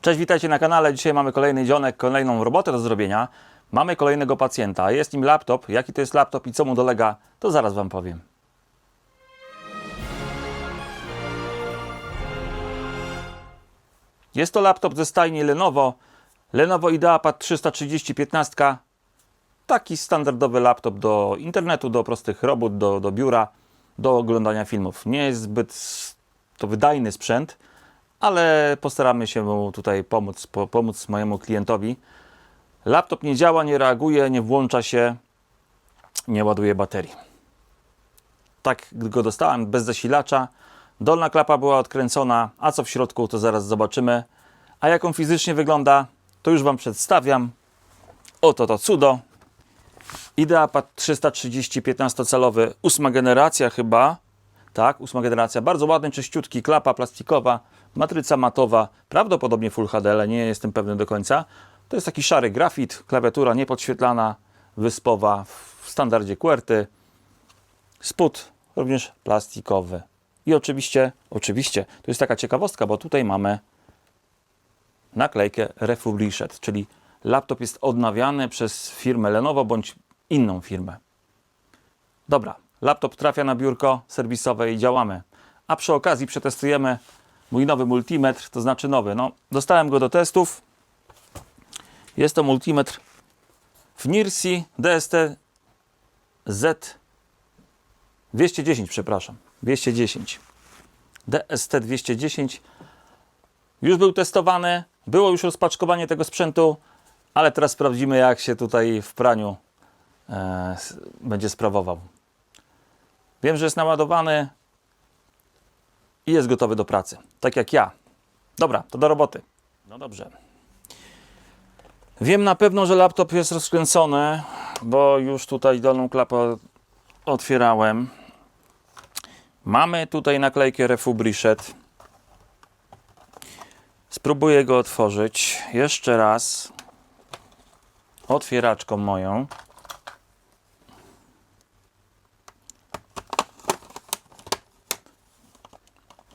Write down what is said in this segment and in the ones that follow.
Cześć, witajcie na kanale. Dzisiaj mamy kolejny dzionek, kolejną robotę do zrobienia. Mamy kolejnego pacjenta. Jest nim laptop. Jaki to jest laptop i co mu dolega, to zaraz Wam powiem. Jest to laptop ze stajni Lenovo. Lenovo IdeaPad 330 15. Taki standardowy laptop do internetu, do prostych robót, do, do biura, do oglądania filmów. Nie jest zbyt to wydajny sprzęt, ale postaramy się mu tutaj pomóc, po, pomóc mojemu klientowi. Laptop nie działa, nie reaguje, nie włącza się, nie ładuje baterii. Tak go dostałem, bez zasilacza. Dolna klapa była odkręcona, a co w środku to zaraz zobaczymy. A jak on fizycznie wygląda, to już Wam przedstawiam. Oto to cudo. IdeaPad 330 15-calowy, ósma generacja chyba. Tak, ósma generacja. Bardzo ładny, czyściutki, klapa plastikowa, matryca matowa, prawdopodobnie Full HD, ale nie jestem pewny do końca. To jest taki szary grafit, klawiatura niepodświetlana, wyspowa w standardzie QWERTY. Spód również plastikowy. I oczywiście, oczywiście, to jest taka ciekawostka, bo tutaj mamy naklejkę Refurbished, czyli laptop jest odnawiany przez firmę Lenovo bądź inną firmę. Dobra, laptop trafia na biurko serwisowe i działamy. A przy okazji przetestujemy mój nowy multimetr, to znaczy nowy. No, dostałem go do testów. Jest to multimetr w NIRSI DST Z 210, przepraszam. 210. DST 210. Już był testowany, było już rozpaczkowanie tego sprzętu, ale teraz sprawdzimy, jak się tutaj w praniu e, będzie sprawował. Wiem, że jest naładowany i jest gotowy do pracy. Tak jak ja. Dobra, to do roboty. No dobrze. Wiem na pewno, że laptop jest rozkręcony, bo już tutaj dolną klapę otwierałem. Mamy tutaj naklejkę Refurbished. Spróbuję go otworzyć jeszcze raz otwieraczką moją.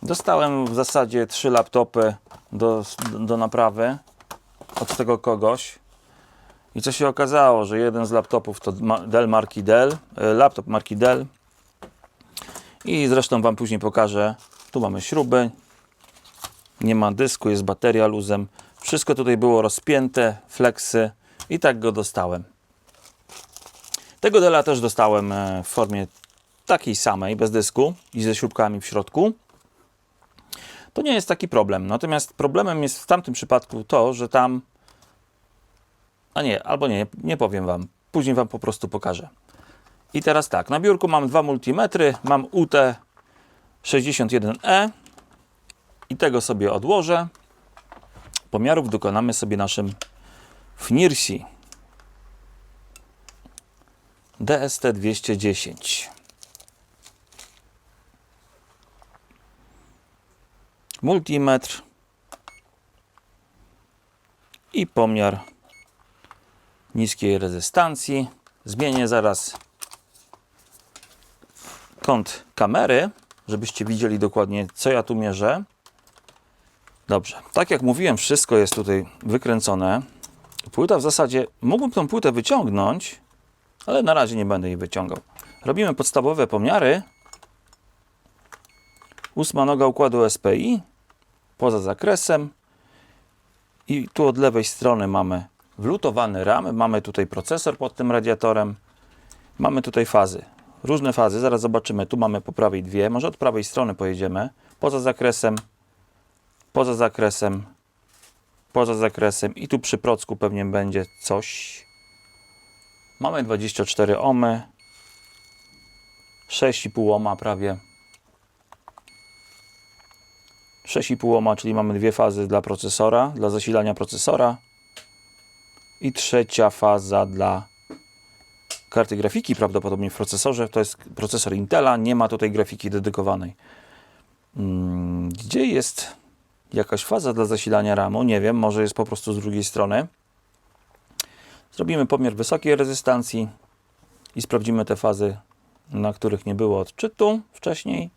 Dostałem w zasadzie trzy laptopy do, do naprawy od tego kogoś. I co się okazało, że jeden z laptopów to Dell marki Dell, e, laptop marki Dell. I zresztą Wam później pokażę. Tu mamy śruby, nie ma dysku, jest bateria luzem. Wszystko tutaj było rozpięte, flexy i tak go dostałem. Tego Della też dostałem e, w formie takiej samej, bez dysku i ze śrubkami w środku to nie jest taki problem. Natomiast problemem jest w tamtym przypadku to, że tam. A nie, albo nie, nie powiem Wam. Później Wam po prostu pokażę. I teraz tak, na biurku mam dwa multimetry, mam UT61E i tego sobie odłożę. Pomiarów dokonamy sobie naszym FNIRSI DST210. Multimetr i pomiar niskiej rezystancji. Zmienię zaraz kąt kamery, żebyście widzieli dokładnie, co ja tu mierzę. Dobrze, tak jak mówiłem, wszystko jest tutaj wykręcone. Płyta w zasadzie, mógłbym tą płytę wyciągnąć, ale na razie nie będę jej wyciągał. Robimy podstawowe pomiary. Ósma noga układu SPI, poza zakresem. I tu od lewej strony mamy wlutowany RAM, mamy tutaj procesor pod tym radiatorem. Mamy tutaj fazy, różne fazy, zaraz zobaczymy. Tu mamy po prawej dwie, może od prawej strony pojedziemy. Poza zakresem, poza zakresem, poza zakresem i tu przy procku pewnie będzie coś. Mamy 24 ohmy, 6,5 ohma prawie. 6,5 ohma, czyli mamy dwie fazy dla procesora, dla zasilania procesora i trzecia faza dla karty grafiki prawdopodobnie w procesorze. To jest procesor Intela, nie ma tutaj grafiki dedykowanej. Mm, Gdzie jest jakaś faza dla zasilania RAMu? Nie wiem, może jest po prostu z drugiej strony. Zrobimy pomiar wysokiej rezystancji i sprawdzimy te fazy, na których nie było odczytu wcześniej.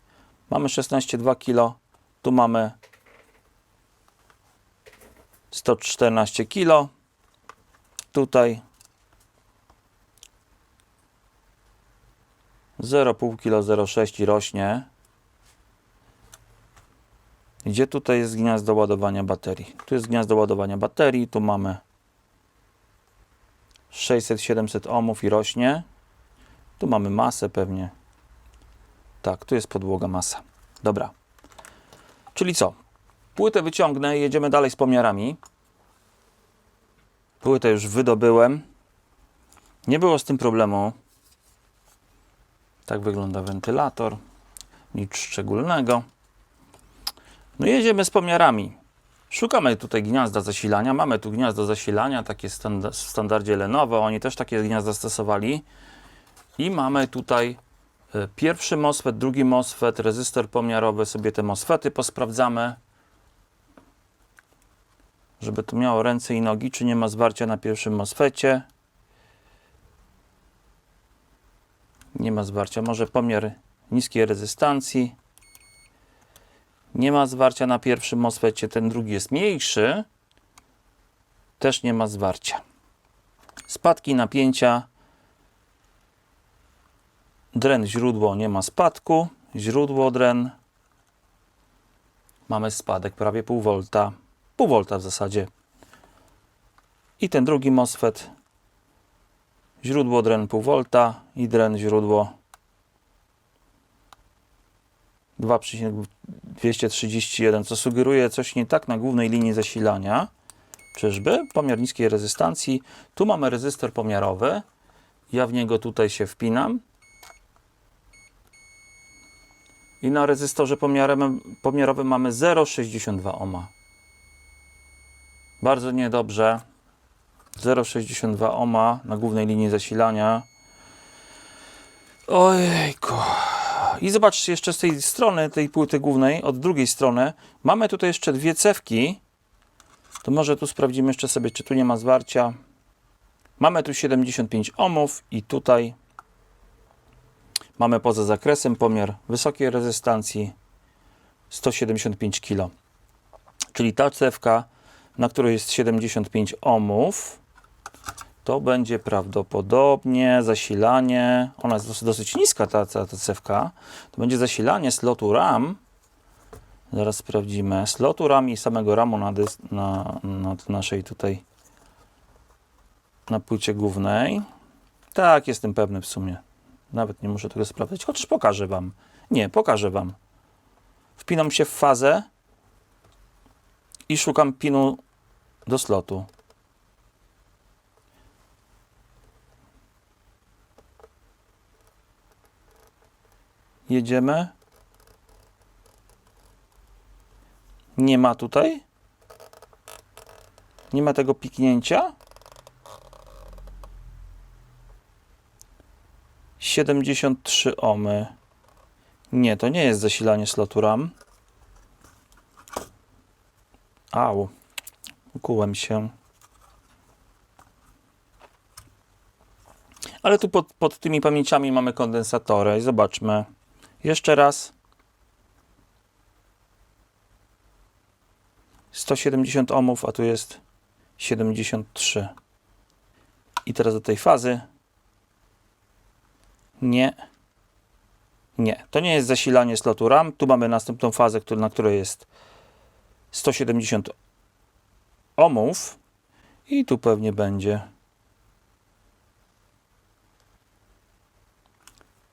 Mamy 16,2 kg, tu mamy 114 kg. Tutaj 0,5 kg 0,6 i rośnie. Gdzie tutaj jest gniazdo ładowania baterii? Tu jest gniazdo ładowania baterii, tu mamy 600-700 ohmów i rośnie. Tu mamy masę pewnie. Tak, tu jest podłoga masa. Dobra. Czyli co? Płytę wyciągnę i jedziemy dalej z pomiarami. Płytę już wydobyłem. Nie było z tym problemu. Tak wygląda wentylator. Nic szczególnego. No jedziemy z pomiarami. Szukamy tutaj gniazda zasilania. Mamy tu gniazdo zasilania, takie w standardzie Lenovo. Oni też takie gniazda stosowali. I mamy tutaj pierwszy MOSFET, drugi MOSFET, rezystor pomiarowy. Sobie te MOSFETy posprawdzamy. Żeby to miało ręce i nogi, czy nie ma zwarcia na pierwszym MOSFETie. Nie ma zwarcia. Może pomiar niskiej rezystancji. Nie ma zwarcia na pierwszym MOSFETie. Ten drugi jest mniejszy. Też nie ma zwarcia. Spadki napięcia. Dren źródło nie ma spadku. Źródło dren. Mamy spadek prawie pół volta. Pół volta w zasadzie. I ten drugi MOSFET. Źródło dren pół volta i dren źródło 2,231, co sugeruje coś nie tak na głównej linii zasilania. Czyżby? Pomiar niskiej rezystancji. Tu mamy rezystor pomiarowy. Ja w niego tutaj się wpinam. I na rezystorze pomiarowym, mamy 0,62 ohma. Bardzo niedobrze. 0,62 ohma na głównej linii zasilania. Ojejku. I zobaczcie jeszcze z tej strony, tej płyty głównej, od drugiej strony, mamy tutaj jeszcze dwie cewki. To może tu sprawdzimy jeszcze sobie, czy tu nie ma zwarcia. Mamy tu 75 ohmów i tutaj mamy poza zakresem pomiar wysokiej rezystancji 175 kg. Czyli ta cewka, na której jest 75 ohmów, to będzie prawdopodobnie zasilanie, ona jest dosyć, dosyć niska ta, ta, ta cewka, to będzie zasilanie slotu RAM, zaraz sprawdzimy, slotu RAM i samego RAMu na, na, na naszej tutaj, na płycie głównej. Tak, jestem pewny w sumie. Nawet nie muszę tego sprawdzać, chociaż pokażę Wam. Nie, pokażę Wam. Wpinam się w fazę i szukam pinu do slotu. Jedziemy. Nie ma tutaj. Nie ma tego piknięcia. 73 ohmy. Nie, to nie jest zasilanie slotu RAM. Au. Ukułem się. Ale tu pod, pod tymi pamięciami mamy kondensatory. I zobaczmy. Jeszcze raz. 170 ohmów, a tu jest 73. I teraz do tej fazy. Nie. Nie. To nie jest zasilanie slotu RAM. Tu mamy następną fazę, na której jest 170 ohmów. I tu pewnie będzie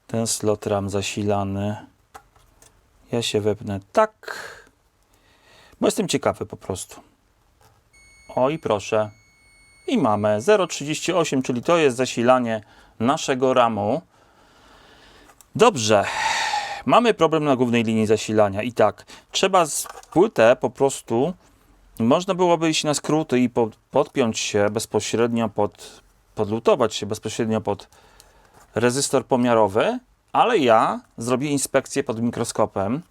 ten slot RAM zasilany. Ja się wepnę tak, bo jestem ciekawy po prostu. O i proszę. I mamy 0,38, czyli to jest zasilanie naszego RAMu. Dobrze. Mamy problem na głównej linii zasilania. I tak, trzeba z płytę po prostu, można byłoby iść na skróty i pod, podpiąć się bezpośrednio pod, podlutować się bezpośrednio pod rezystor pomiarowy, ale ja zrobię inspekcję pod mikroskopem,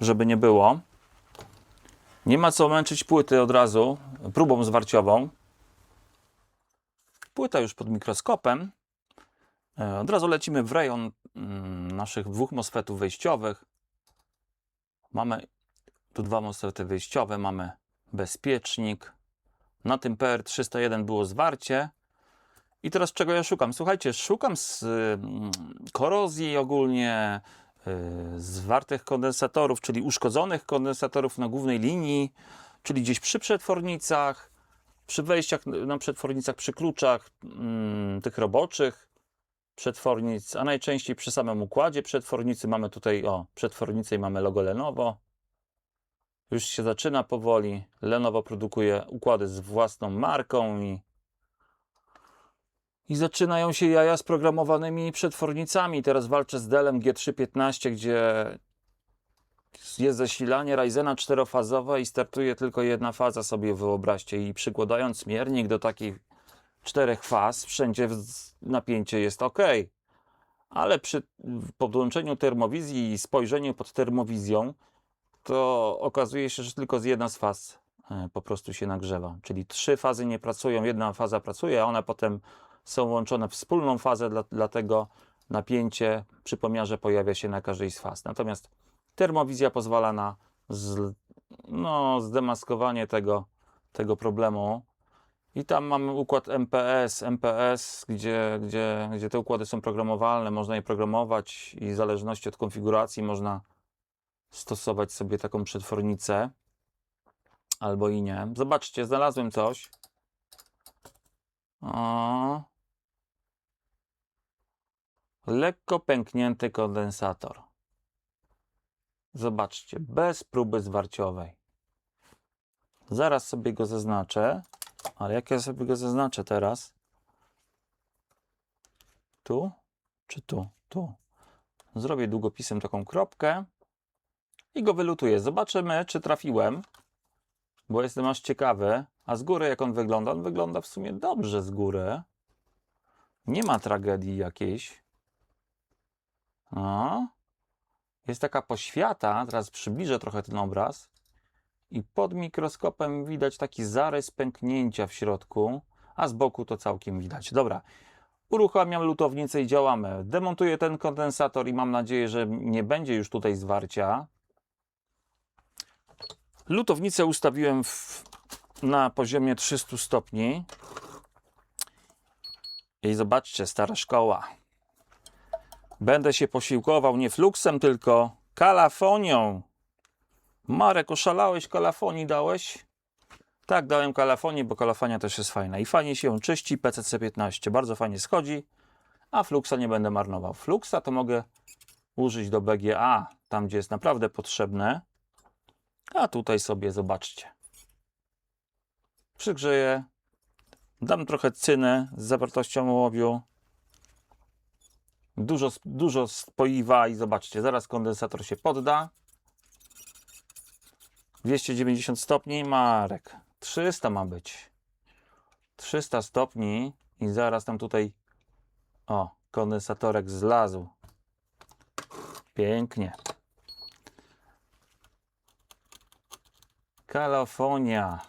żeby nie było. Nie ma co męczyć płyty od razu próbą zwarciową. Płyta już pod mikroskopem. E, Od razu lecimy w rejon naszych dwóch MOSFETów wejściowych. Mamy tu dwa MOSFETy wyjściowe, mamy bezpiecznik Na tym PR301 było zwarcie. I teraz czego ja szukam? Słuchajcie, szukam z y, korozji ogólnie, y, zwartych kondensatorów, czyli uszkodzonych kondensatorów na głównej linii, czyli gdzieś przy przetwornicach, przy wejściach na przetwornicach, przy kluczach mm, tych roboczych przetwornic, a najczęściej przy samym układzie przetwornicy mamy tutaj, o, przetwornicę i mamy logo Lenovo. Już się zaczyna powoli. Lenovo produkuje układy z własną marką i i zaczynają się jaja z programowanymi przetwornicami. Teraz walczę z Dellem G315, gdzie jest zasilanie Ryzena czterofazowe i startuje tylko jedna faza, sobie wyobraźcie. I przykładając miernik do takich czterech faz, wszędzie napięcie jest ok. Ale przy podłączeniu termowizji i spojrzeniu pod termowizją, to okazuje się, że tylko z jedna z faz e, po prostu się nagrzewa. Czyli trzy fazy nie pracują, jedna faza pracuje, a one potem są łączone w wspólną fazę, dla, dlatego napięcie przy pomiarze pojawia się na każdej z faz. Natomiast termowizja pozwala na z, no, zdemaskowanie tego, tego problemu. I tam mamy układ MPS, MPS, gdzie, gdzie, gdzie te układy są programowalne, można je programować i w zależności od konfiguracji można stosować sobie taką przetwornicę albo i nie. Zobaczcie, znalazłem coś. O. Lekko pęknięty kondensator. Zobaczcie, bez próby zwarciowej. Zaraz sobie go zaznaczę, ale jak ja sobie go zaznaczę teraz? Tu czy tu? Tu. Zrobię długopisem taką kropkę i go wylutuję. Zobaczymy, czy trafiłem, bo jestem aż ciekawy. A z góry jak on wygląda? On wygląda w sumie dobrze z góry. Nie ma tragedii jakiejś. O. Jest taka poświata, teraz przybliżę trochę ten obraz. I pod mikroskopem widać taki zarys pęknięcia w środku, a z boku to całkiem widać. Dobra, uruchamiam lutownicę i działamy. Demontuję ten kondensator i mam nadzieję, że nie będzie już tutaj zwarcia. Lutownicę ustawiłem w, na poziomie 300 stopni. I zobaczcie, stara szkoła. Będę się posiłkował nie fluxem, tylko kalafonią. Marek, oszalałeś, kalafonii dałeś? Tak, dałem kalafonię, bo kalafonia też jest fajna. I fajnie się ją czyści, PCC15 bardzo fajnie schodzi, a fluxa nie będę marnował. Fluxa to mogę użyć do BGA, tam gdzie jest naprawdę potrzebne. A tutaj sobie zobaczcie. Przygrzeję, dam trochę cyny z zawartością ołowiu. Dużo, dużo spoiwa i zobaczcie, zaraz kondensator się podda. 290 stopni, Marek. 300 ma być. 300 stopni i zaraz tam tutaj o, kondensatorek zlazł. Pięknie. Kalafonia.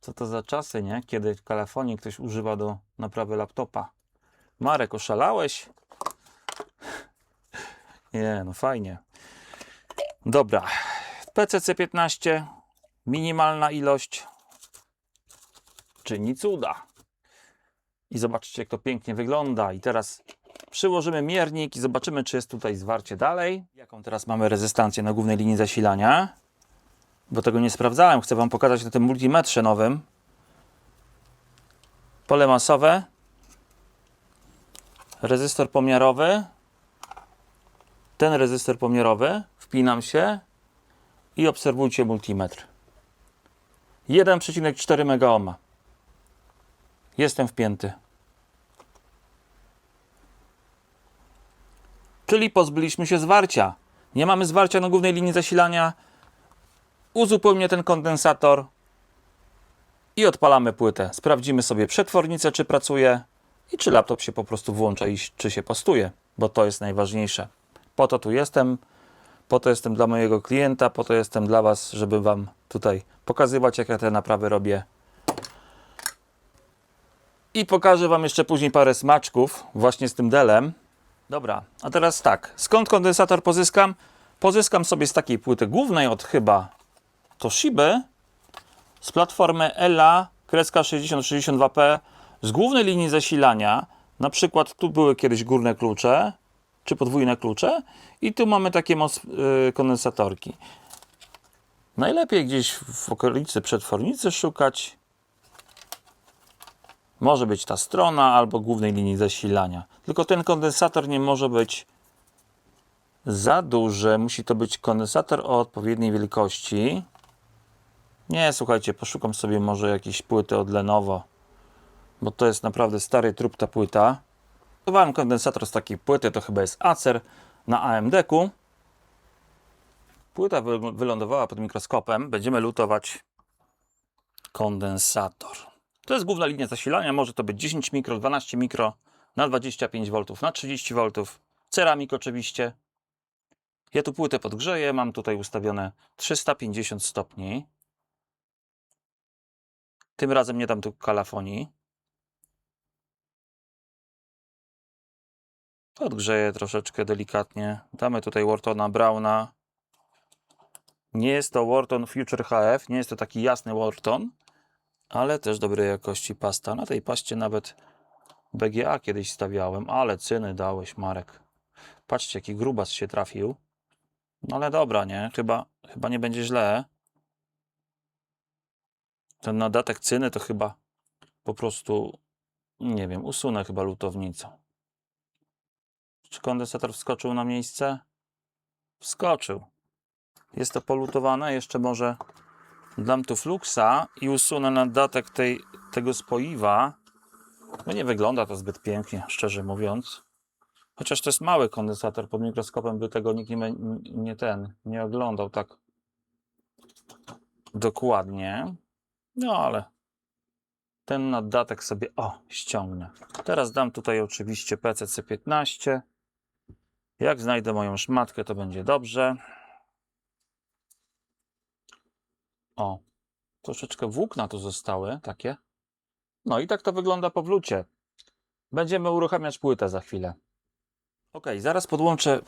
Co to za czasy, nie? Kiedy kalafonii ktoś używa do naprawy laptopa. Marek, oszalałeś? Nie, no fajnie. Dobra. PCC 15. Minimalna ilość. Czyni cuda. I zobaczcie, jak to pięknie wygląda. I teraz przyłożymy miernik i zobaczymy, czy jest tutaj zwarcie dalej. Jaką teraz mamy rezystancję na głównej linii zasilania. Bo tego nie sprawdzałem. Chcę Wam pokazać na tym multimetrze nowym. Pole masowe. Rezystor pomiarowy. Ten rezystor pomiarowy. Wpinam się i obserwujcie multimetr. 1,4 megaohma. Jestem wpięty. Czyli pozbyliśmy się zwarcia. Nie mamy zwarcia na głównej linii zasilania. Uzupełnię ten kondensator i odpalamy płytę. Sprawdzimy sobie przetwornicę, czy pracuje i czy laptop się po prostu włącza i czy się postuje, bo to jest najważniejsze. Po to tu jestem, po to jestem dla mojego klienta, po to jestem dla Was, żeby Wam tutaj pokazywać, jak ja te naprawy robię. I pokażę Wam jeszcze później parę smaczków właśnie z tym Delem. Dobra, a teraz tak. Skąd kondensator pozyskam? Pozyskam sobie z takiej płyty głównej od chyba Toshiby z platformy ELA kreska 6062P z głównej linii zasilania. Na przykład tu były kiedyś górne klucze, czy podwójne klucze i tu mamy takie moc, yy, kondensatorki. Najlepiej gdzieś w okolicy przetwornicy szukać. Może być ta strona albo głównej linii zasilania. Tylko ten kondensator nie może być za duży. Musi to być kondensator o odpowiedniej wielkości. Nie, słuchajcie, poszukam sobie może jakiejś płyty od Lenovo, bo to jest naprawdę stary trup ta płyta. Kupowałem kondensator z takiej płyty, to chyba jest Acer na AMD-ku. Płyta wy- wylądowała pod mikroskopem. Będziemy lutować kondensator. To jest główna linia zasilania. Może to być 10 mikro, 12 mikro na 25 V, na 30 V. Ceramik oczywiście. Ja tu płytę podgrzeję. Mam tutaj ustawione 350 stopni. Tym razem nie dam tu kalafonii. Podgrzeję troszeczkę delikatnie. Damy tutaj Wortona Browna. Nie jest to Wharton Future HF, nie jest to taki jasny Wharton, ale też dobrej jakości pasta. Na tej paście nawet BGA kiedyś stawiałem, ale cyny dałeś, Marek. Patrzcie, jaki grubas się trafił. No ale dobra, nie? Chyba, chyba nie będzie źle. Ten nadatek cyny to chyba po prostu, nie wiem, usunę chyba lutownicą. Czy kondensator wskoczył na miejsce? Wskoczył. Jest to polutowane. Jeszcze może dam tu fluxa i usunę nadatek tej, tego spoiwa. No nie wygląda to zbyt pięknie, szczerze mówiąc. Chociaż to jest mały kondensator, pod mikroskopem by tego nikt nie, nie ten, nie oglądał tak dokładnie. No ale ten nadatek sobie, o, ściągnę. Teraz dam tutaj oczywiście PCC15. Jak znajdę moją szmatkę, to będzie dobrze. O, troszeczkę włókna tu zostały, takie. No i tak to wygląda po wlucie. Będziemy uruchamiać płytę za chwilę. Ok, zaraz podłączę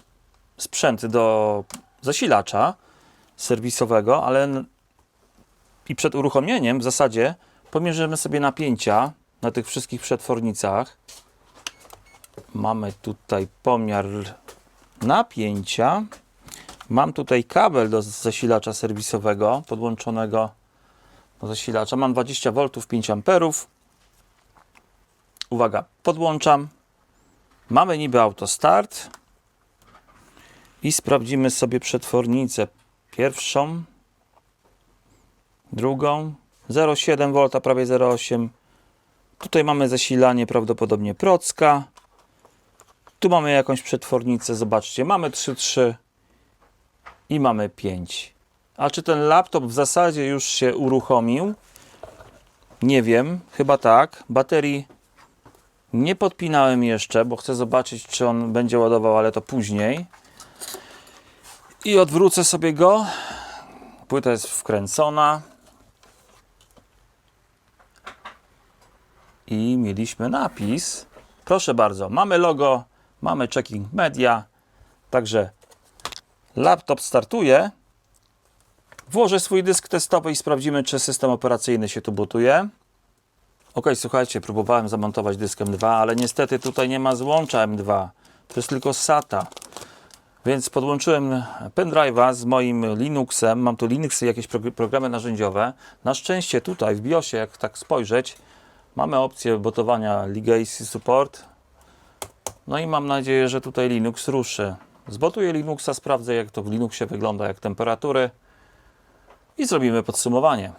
sprzęt do zasilacza serwisowego, ale i przed uruchomieniem w zasadzie pomierzymy sobie napięcia na tych wszystkich przetwornicach. Mamy tutaj pomiar napięcia. Mam tutaj kabel do zasilacza serwisowego podłączonego do zasilacza. Mam 20 V 5 A. Uwaga, podłączam. Mamy niby autostart i sprawdzimy sobie przetwornicę. Pierwszą, drugą, 0,7 V, prawie 0,8. Tutaj mamy zasilanie prawdopodobnie procka. Tu mamy jakąś przetwornicę, zobaczcie, mamy 3,3 i mamy 5. A czy ten laptop w zasadzie już się uruchomił? Nie wiem, chyba tak. Baterii nie podpinałem jeszcze, bo chcę zobaczyć, czy on będzie ładował, ale to później. I odwrócę sobie go. Płyta jest wkręcona. I mieliśmy napis. Proszę bardzo, mamy logo, mamy checking media. Także laptop startuje. Włożę swój dysk testowy i sprawdzimy, czy system operacyjny się tu bootuje. Ok, słuchajcie, próbowałem zamontować dysk M2, ale niestety tutaj nie ma złącza M2. To jest tylko SATA. Więc podłączyłem pendrive'a z moim Linuxem. Mam tu Linuxy, jakieś progr- programy narzędziowe. Na szczęście tutaj w BIOSie, jak tak spojrzeć, mamy opcję botowania Legacy Support. No i mam nadzieję, że tutaj Linux ruszy. Zbotuję Linuxa, sprawdzę jak to w Linuxie wygląda, jak temperatury i zrobimy podsumowanie.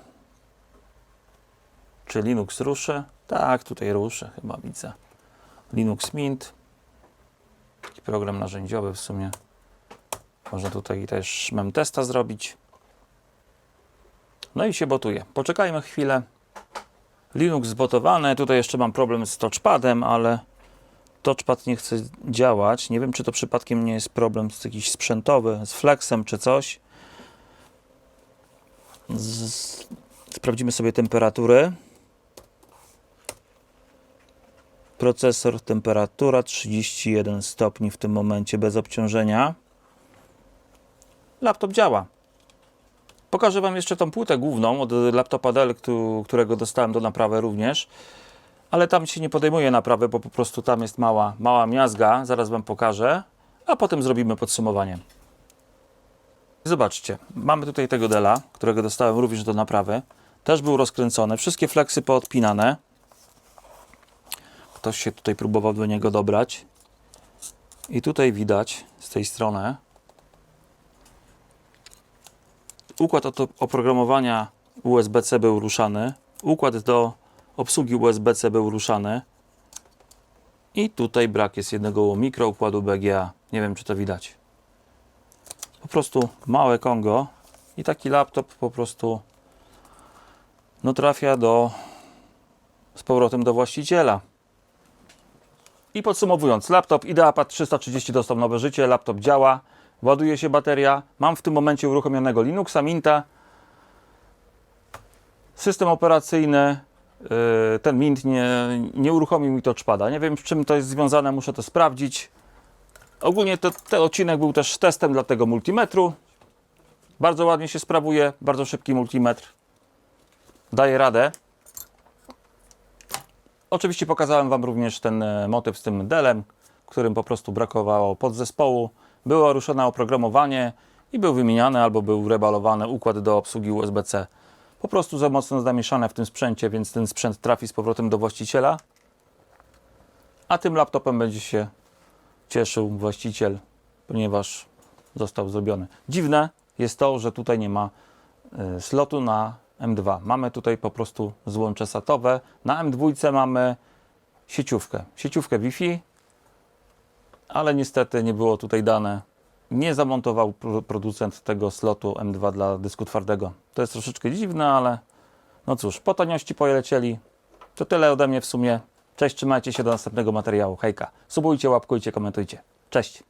Czy Linux ruszy? Tak, tutaj ruszy, chyba widzę. Linux Mint. Taki program narzędziowy w sumie. Można tutaj też memtesta zrobić. No i się botuje. Poczekajmy chwilę. Linux zbotowany. Tutaj jeszcze mam problem z touchpadem, ale touchpad nie chce działać. Nie wiem, czy to przypadkiem nie jest problem z jakiś sprzętowy, z flexem czy coś. Z... Sprawdzimy sobie temperatury. Procesor, temperatura 31 stopni w tym momencie bez obciążenia. Laptop działa. Pokażę Wam jeszcze tą płytę główną od laptopa Dell, któ- którego dostałem do naprawy również. Ale tam się nie podejmuje naprawy, bo po prostu tam jest mała, mała miazga. Zaraz Wam pokażę, a potem zrobimy podsumowanie. Zobaczcie, mamy tutaj tego Dela, którego dostałem również do naprawy. Też był rozkręcony, wszystkie fleksy poodpinane. Ktoś się tutaj próbował do niego dobrać. I tutaj widać z tej strony układ oprogramowania USB-C był ruszany. Układ do obsługi USB-C był ruszany. I tutaj brak jest jednego mikroukładu BGA. Nie wiem, czy to widać. Po prostu małe Kongo i taki laptop po prostu no trafia do z powrotem do właściciela. I podsumowując, laptop IdeaPad 330 dostał nowe życie, laptop działa, ładuje się bateria, mam w tym momencie uruchomionego Linuxa Minta, system operacyjny, ten Mint nie, nie uruchomił mi touchpada. Nie wiem z czym to jest związane, muszę to sprawdzić. Ogólnie to, ten odcinek był też testem dla tego multimetru. Bardzo ładnie się sprawuje, bardzo szybki multimetr. Daje radę. Oczywiście pokazałem Wam również ten e, motyw z tym Delem, którym po prostu brakowało podzespołu. Było ruszone oprogramowanie i był wymieniany albo był rebalowany układ do obsługi USB-C. Po prostu za mocno zamieszane w tym sprzęcie, więc ten sprzęt trafi z powrotem do właściciela. A tym laptopem będzie się cieszył właściciel, ponieważ został zrobiony. Dziwne jest to, że tutaj nie ma y, slotu na M2. Mamy tutaj po prostu złącze satowe. Na M2 mamy sieciówkę, sieciówkę Wi-Fi, ale niestety nie było tutaj dane. Nie zamontował pro- producent tego slotu M2 dla dysku twardego. To jest troszeczkę dziwne, ale no cóż, po taniości polecieli. To tyle ode mnie w sumie. Cześć, trzymajcie się do następnego materiału. Hejka. Subujcie, łapkujcie, komentujcie. Cześć.